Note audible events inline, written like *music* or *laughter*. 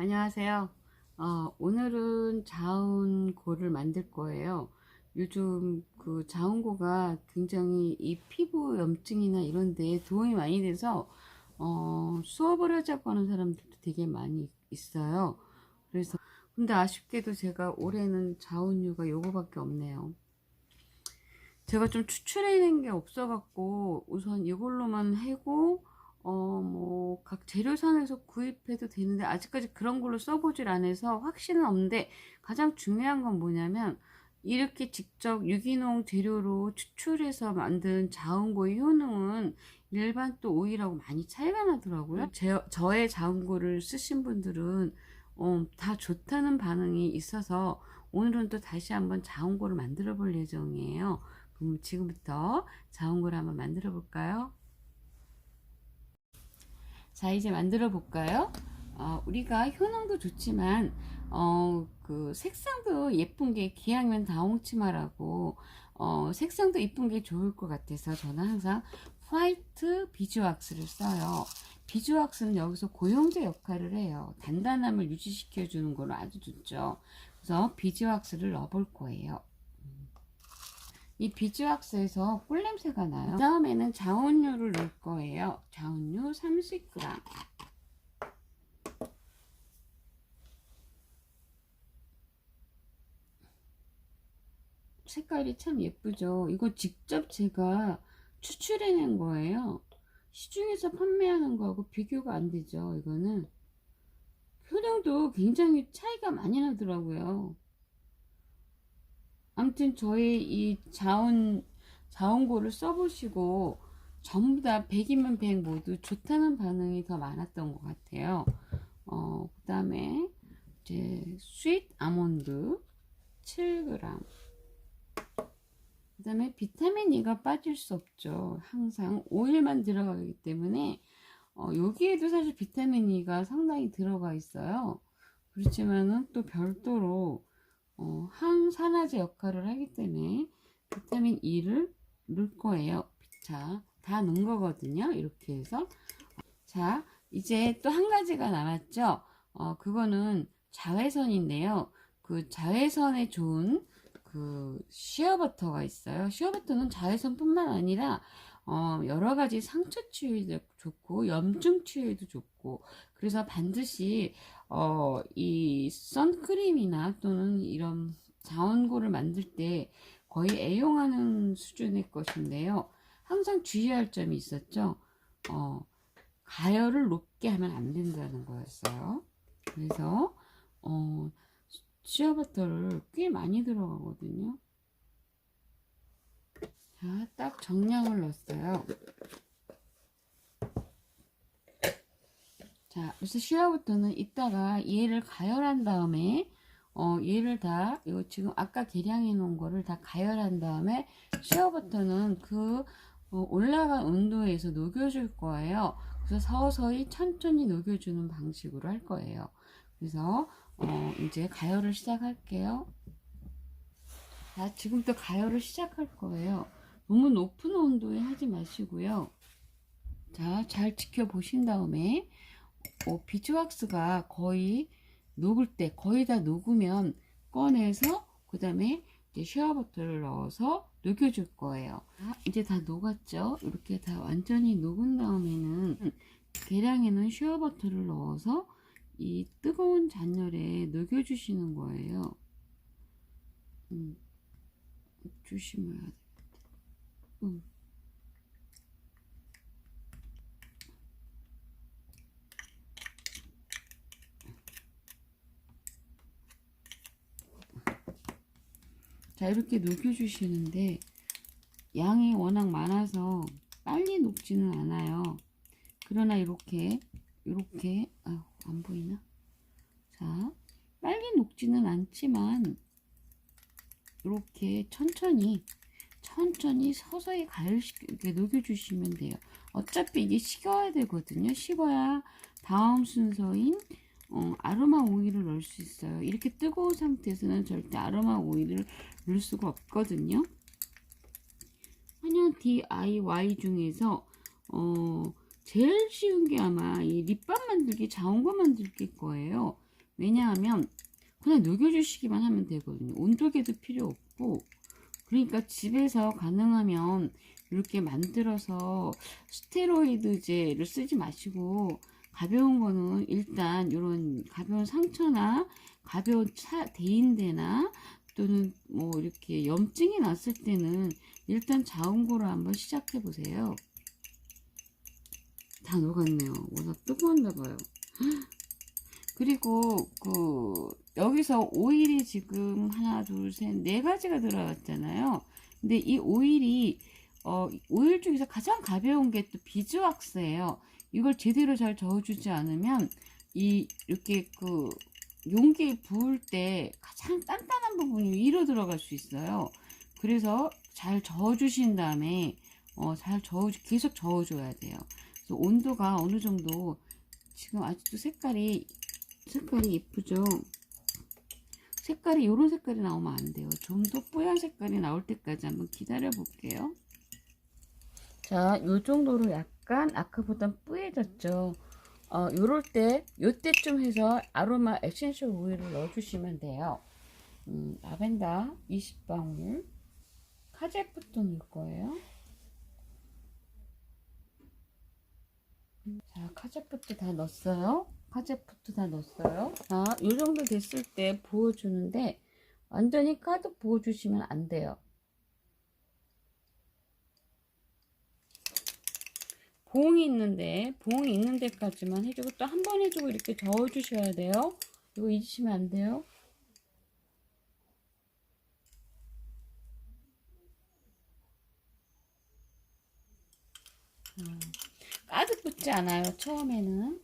안녕하세요. 어, 오늘은 자운고를 만들 거예요. 요즘 그 자운고가 굉장히 이 피부 염증이나 이런 데 도움이 많이 돼서 어, 수업을 하자고 하는 사람들도 되게 많이 있어요. 그래서 근데 아쉽게도 제가 올해는 자운유가 요거밖에 없네요. 제가 좀 추출해낸 게 없어 갖고 우선 이걸로만 해고 어, 뭐, 각 재료상에서 구입해도 되는데, 아직까지 그런 걸로 써보질 않아서 확신은 없는데, 가장 중요한 건 뭐냐면, 이렇게 직접 유기농 재료로 추출해서 만든 자운고의 효능은 일반 또 오일하고 많이 차이가 나더라고요. 제, 저의 자운고를 쓰신 분들은, 어, 다 좋다는 반응이 있어서, 오늘은 또 다시 한번 자운고를 만들어 볼 예정이에요. 그럼 지금부터 자운고를 한번 만들어 볼까요? 자, 이제 만들어 볼까요? 어, 우리가 효능도 좋지만, 어, 그 색상도 예쁜 게 기양면 다홍치마라고, 어, 색상도 예쁜 게 좋을 것 같아서 저는 항상 화이트 비주왁스를 써요. 비주왁스는 여기서 고용제 역할을 해요. 단단함을 유지시켜 주는 거로 아주 좋죠. 그래서 비주왁스를 넣어 볼 거예요. 이 비즈왁스에서 꿀냄새가 나요. 그 다음에는 자원유를 넣을 거예요. 자원유 30g. 색깔이 참 예쁘죠. 이거 직접 제가 추출해낸 거예요. 시중에서 판매하는 거하고 비교가 안 되죠. 이거는 효능도 굉장히 차이가 많이 나더라고요. 아무튼 저희 이 자원 자원고를 써보시고 전부 다 100이면 100 모두 좋다는 반응이 더 많았던 것 같아요. 어, 그 다음에 이제 스윗 아몬드 7g. 그 다음에 비타민 E가 빠질 수 없죠. 항상 오일만 들어가기 때문에 어, 여기에도 사실 비타민 E가 상당히 들어가 있어요. 그렇지만은 또 별도로 어, 항산화제 역할을 하기 때문에 비타민 E를 넣을 거예요. 자, 다 넣은 거거든요. 이렇게 해서. 자, 이제 또 한 가지가 남았죠. 어, 그거는 자외선인데요. 그 자외선에 좋은 그 시어버터가 있어요. 시어버터는 자외선뿐만 아니라 어, 여러 가지 상처 치유에도 좋고 염증 치유에도 좋고 그래서 반드시 어, 이 선크림이나 또는 이런 자원고를 만들 때 거의 애용하는 수준의 것인데요. 항상 주의할 점이 있었죠. 어, 가열을 높게 하면 안 된다는 거였어요. 그래서 어, 시어버터를 꽤 많이 들어가거든요. 자, 딱 정량을 넣었어요. 자, 그래서 시어부터는 이따가 얘를 가열한 다음에 어, 얘를 다 이거 지금 아까 계량해 놓은 거를 다 가열한 다음에 시어부터는 그 어, 올라간 온도에서 녹여줄 거예요. 그래서 서서히 천천히 녹여주는 방식으로 할 거예요. 그래서 어, 이제 가열을 시작할게요. 자, 지금부터 가열을 시작할 거예요. 너무 높은 온도에 하지 마시고요. 자, 잘 지켜보신 다음에 어, 비즈왁스가 거의 녹을 때 거의 다 녹으면 꺼내서 그 다음에 이제 쉐어버터를 넣어서 녹여줄 거예요. 아, 이제 다 녹았죠? 이렇게 다 완전히 녹은 다음에는 계량에는 쉐어버터를 넣어서 이 뜨거운 잔열에 녹여주시는 거예요. 음, 조심해야 돼. 음. 자 이렇게 녹여주시는데 양이 워낙 많아서 빨리 녹지는 않아요. 그러나 이렇게 이렇게 아, 안 보이나? 자 빨리 녹지는 않지만 이렇게 천천히 천천히 서서히 가열시게 녹여주시면 돼요. 어차피 이게 식어야 되거든요. 식어야 다음 순서인 어, 아로마 오일을 넣을 수 있어요. 이렇게 뜨거운 상태에서는 절대 아로마 오일을 넣을 수가 없거든요. 한양 DIY 중에서 어, 제일 쉬운 게 아마 이 립밤 만들기, 자원거 만들기 거예요. 왜냐하면 그냥 녹여주시기만 하면 되거든요. 온도계도 필요 없고 그러니까 집에서 가능하면 이렇게 만들어서 스테로이드제를 쓰지 마시고 가벼운 거는 일단 이런 가벼운 상처나 가벼운 차, 대인대나 또는 뭐 이렇게 염증이 났을 때는 일단 자운고를 한번 시작해 보세요. 다 녹았네요. 워낙 뜨거웠나 봐요. *gasps* 그리고 그 여기서 오일이 지금 하나 둘 셋 네 가지가 들어갔잖아요. 근데 이 오일이 어 오일 중에서 가장 가벼운 게 또 비즈왁스예요. 이걸 제대로 잘 저어주지 않으면 이 이렇게 그 용기에 부을 때 가장 단단한 부분이 위로 들어갈 수 있어요. 그래서 잘 저어주신 다음에 어, 잘 저어 계속 저어줘야 돼요. 그래서 온도가 어느 정도 지금 아직도 색깔이 색깔이 예쁘죠. 색깔이 이런 색깔이 나오면 안 돼요. 좀 더 뽀얀 색깔이 나올 때까지 한번 기다려 볼게요. 자, 요 정도로 약 간 아까보단 뿌얘졌죠. 어, 요럴 때, 요때쯤 해서 아로마 에센셜 오일을 넣어주시면 돼요. 음, 라벤더 20방울. 카제부터 넣을 거예요. 자, 카제프트 다 넣었어요. 카제프트 다 넣었어요. 자, 요 정도 됐을 때 부어주는데, 완전히 가득 부어주시면 안 돼요. 봉이 있는데 봉이 있는 데까지만 해주고 또 한 번 해주고 이렇게 저어주셔야 돼요. 이거 잊으시면 안 돼요. 음, 가득 붙지 않아요. 처음에는